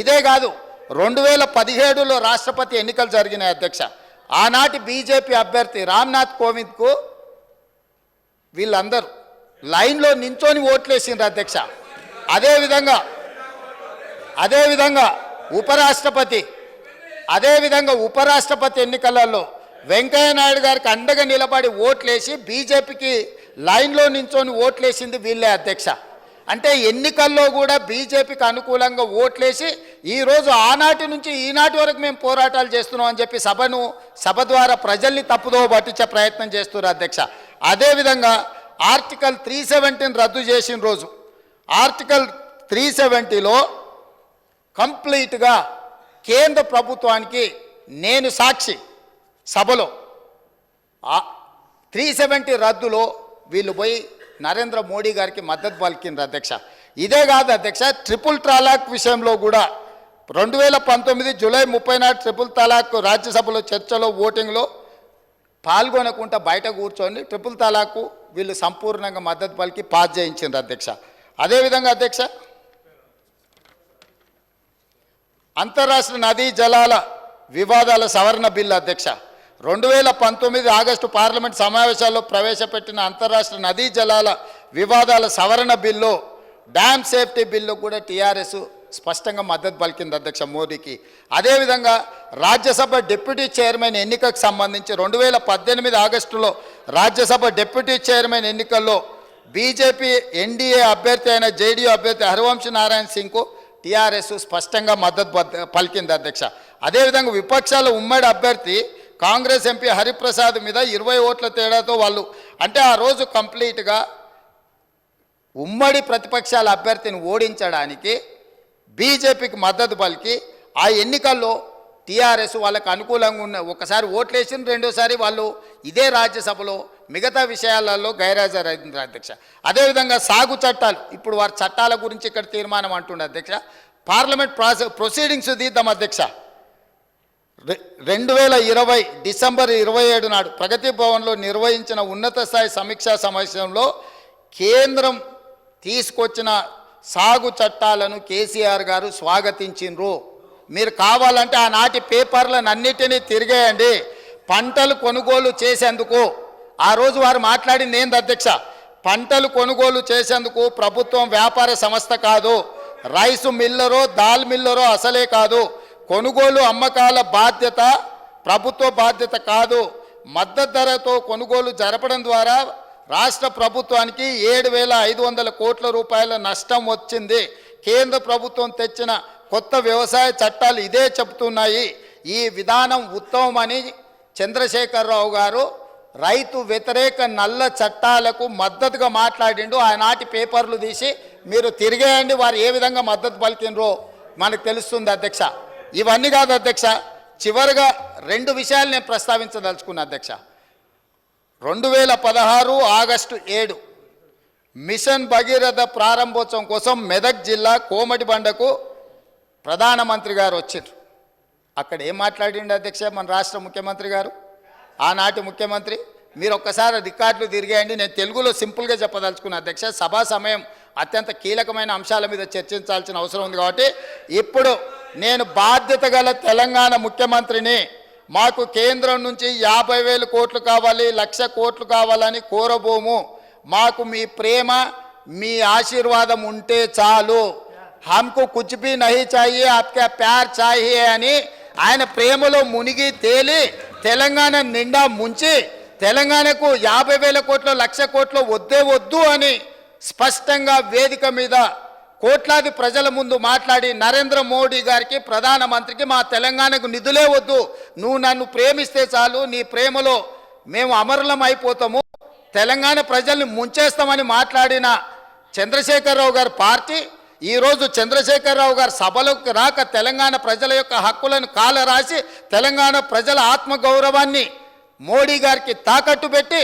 ఇదే కాదు రెండు వేల పదిహేడులో రాష్ట్రపతి ఎన్నికలు జరిగినాయి అధ్యక్ష. ఆనాటి బీజేపీ అభ్యర్థి రామ్నాథ్ కోవింద్కు వీళ్ళందరూ లైన్లో నించోని ఓట్లేసిండ్రు అధ్యక్ష. అదేవిధంగా అదేవిధంగా ఉపరాష్ట్రపతి అదేవిధంగా ఉపరాష్ట్రపతి ఎన్నికలలో వెంకయ్య నాయుడు గారికి అండగా నిలబడి ఓట్లేసి బీజేపీకి లైన్లో నించోని ఓట్లేసింది వీళ్ళే అధ్యక్ష. అంటే ఎన్నికల్లో కూడా బీజేపీకి అనుకూలంగా ఓట్లేసి ఈరోజు ఆనాటి నుంచి ఈనాటి వరకు మేము పోరాటాలు చేస్తున్నాం అని చెప్పి సభను సభ ద్వారా ప్రజల్ని తప్పుదో పట్టించే ప్రయత్నం చేస్తున్నారు అధ్యక్ష. అదేవిధంగా ఆర్టికల్ త్రీ సెవెంటీని రద్దు చేసిన రోజు ఆర్టికల్ త్రీ సెవెంటీలో కంప్లీట్గా కేంద్ర ప్రభుత్వానికి నేను సాక్షి సభలో త్రీ సెవెంటీ రద్దులో వీళ్ళు పోయి నరేంద్ర మోడీ గారికి మద్దతు పలికింది అధ్యక్ష. ఇదే కాదు అధ్యక్ష ట్రిపుల్ ట్రాలాక్ విషయంలో కూడా రెండు వేల పంతొమ్మిది జూలై ముప్పై నాడు ట్రిపుల్ తలాక్ రాజ్యసభలో చర్చలో ఓటింగ్లో పాల్గొనకుండా బయట కూర్చొని ట్రిపుల్ తలాక్ వీళ్ళు సంపూర్ణంగా మద్దతు పలికి పాస్ చేయించింది అధ్యక్ష. అదేవిధంగా అధ్యక్ష అంతర్రాష్ట్ర నదీ జలాల వివాదాల సవరణ బిల్లు అధ్యక్ష. రెండు వేల పంతొమ్మిది ఆగస్టు పార్లమెంట్ సమావేశాల్లో ప్రవేశపెట్టిన అంతర్రాష్ట్ర నదీ జలాల వివాదాల సవరణ బిల్లు డ్యామ్ సేఫ్టీ బిల్లు కూడా టీఆర్ఎస్ స్పష్టంగా మద్దతు పలికింది అధ్యక్ష మోదీకి. అదేవిధంగా రాజ్యసభ డిప్యూటీ చైర్మన్ ఎన్నికకు సంబంధించి రెండు వేల పద్దెనిమిది ఆగస్టులో రాజ్యసభ డిప్యూటీ చైర్మన్ ఎన్నికల్లో బీజేపీ ఎన్డీఏ అభ్యర్థి అయిన జేడీయూ అభ్యర్థి హరివంశ్ నారాయణ సింగ్కు టీఆర్ఎస్ స్పష్టంగా మద్దతు పలికింది అధ్యక్ష. అదేవిధంగా విపక్షాల ఉమ్మడి అభ్యర్థి కాంగ్రెస్ ఎంపీ హరిప్రసాద్ మీద ఇరవై ఓట్ల తేడాతో వాళ్ళు అంటే ఆ రోజు కంప్లీట్గా ఉమ్మడి ప్రతిపక్షాల అభ్యర్థిని ఓడించడానికి బీజేపీకి మద్దతు పలికి ఆ ఎన్నికల్లో టీఆర్ఎస్ వాళ్ళకు అనుకూలంగా ఉన్న ఒకసారి ఓట్లేసిన రెండోసారి వాళ్ళు ఇదే రాజ్యసభలో మిగతా విషయాలలో గైరాజరైంది అధ్యక్ష. అదేవిధంగా సాగు చట్టాలు ఇప్పుడు వారి చట్టాల గురించి ఇక్కడ తీర్మానం అంటుండే అధ్యక్ష. పార్లమెంట్ ప్రాసెస్ ప్రొసీడింగ్స్ తీద్దాం అధ్యక్ష. రెండు వేల ఇరవై డిసెంబర్ ఇరవై ఏడు నాడు ప్రగతి భవన్లో నిర్వహించిన ఉన్నత స్థాయి సమీక్షా సమావేశంలో కేంద్రం తీసుకొచ్చిన సాగు చట్టాలను కేసీఆర్ గారు స్వాగతించిండ్రు. మీరు కావాలంటే ఆనాటి పేపర్లను అన్నిటినీ తిరిగేయండి. పంటలు కొనుగోలు చేసేందుకు. ఆ రోజు వారు మాట్లాడింది ఏంది అధ్యక్ష? పంటలు కొనుగోలు చేసేందుకు ప్రభుత్వం వ్యాపార సంస్థ కాదు. రైసు మిల్లరో దాల్ మిల్లరో అసలే కాదు. కొనుగోలు అమ్మకాల బాధ్యత ప్రభుత్వ బాధ్యత కాదు. మద్దతు ధరతో కొనుగోలు జరపడం ద్వారా రాష్ట్ర ప్రభుత్వానికి ఏడు వేల ఐదు వందల కోట్ల రూపాయల నష్టం వచ్చింది. కేంద్ర ప్రభుత్వం తెచ్చిన కొత్త వ్యవసాయ చట్టాలు ఇదే చెబుతున్నాయి. ఈ విధానం ఉత్తమమని చంద్రశేఖరరావు గారు రైతు వ్యతిరేక నల్ల చట్టాలకు మద్దతుగా మాట్లాడిండు. ఆనాటి పేపర్లు తీసి మీరు తిరిగేయండి వారు ఏ విధంగా మద్దతు పలికినరో మనకు తెలుస్తుంది అధ్యక్ష. ఇవన్నీ కాదు అధ్యక్ష. చివరిగా రెండు విషయాలు నేను ప్రస్తావించదలుచుకున్నా అధ్యక్ష. రెండు వేల పదహారు ఆగస్టు ఏడు మిషన్ భగీరథ ప్రారంభోత్సవం కోసం మెదక్ జిల్లా కోమటిబండకు ప్రధానమంత్రి గారు వచ్చారు అక్కడ ఏం మాట్లాడిండు అధ్యక్ష మన రాష్ట్ర ముఖ్యమంత్రి గారు? ఆనాటి ముఖ్యమంత్రి? మీరు ఒక్కసారి రికార్డులు తిరిగేయండి నేను తెలుగులో సింపుల్గా చెప్పదలుచుకున్న అధ్యక్ష. సభా సమయం అత్యంత కీలకమైన అంశాల మీద చర్చించాల్సిన అవసరం ఉంది కాబట్టి ఇప్పుడు నేను బాధ్యత గల తెలంగాణ ముఖ్యమంత్రిని. మాకు కేంద్రం నుంచి యాభై వేలు కోట్లు కావాలి లక్ష కోట్లు కావాలని కోరబోము. మాకు మీ ప్రేమ మీ ఆశీర్వాదం ఉంటే చాలు. హమ్కు కుచ్ భీ చాయి చాహియే ఆప్కా ప్యార్ చాహియే అని ఆయన ప్రేమలో మునిగి తేలి తెలంగాణ నిండా ముంచి తెలంగాణకు యాభై వేల కోట్ల లక్ష కోట్లు వద్దే వద్దు అని స్పష్టంగా వేదిక మీద కోట్లాది ప్రజల ముందు మాట్లాడి నరేంద్ర మోడీ గారికి ప్రధానమంత్రికి మా తెలంగాణకు నిధులే వద్దు. నువ్వు నన్ను ప్రేమిస్తే చాలు నీ ప్రేమలో మేము అమరులం అయిపోతాము. తెలంగాణ ప్రజల్ని ముంచేస్తామని మాట్లాడిన చంద్రశేఖరరావు గారి పార్టీ ఈరోజు చంద్రశేఖరరావు గారు సభలోకి రాక తెలంగాణ ప్రజల యొక్క హక్కులను కాల రాసి తెలంగాణ ప్రజల ఆత్మగౌరవాన్ని మోడీ గారికి తాకట్టు పెట్టి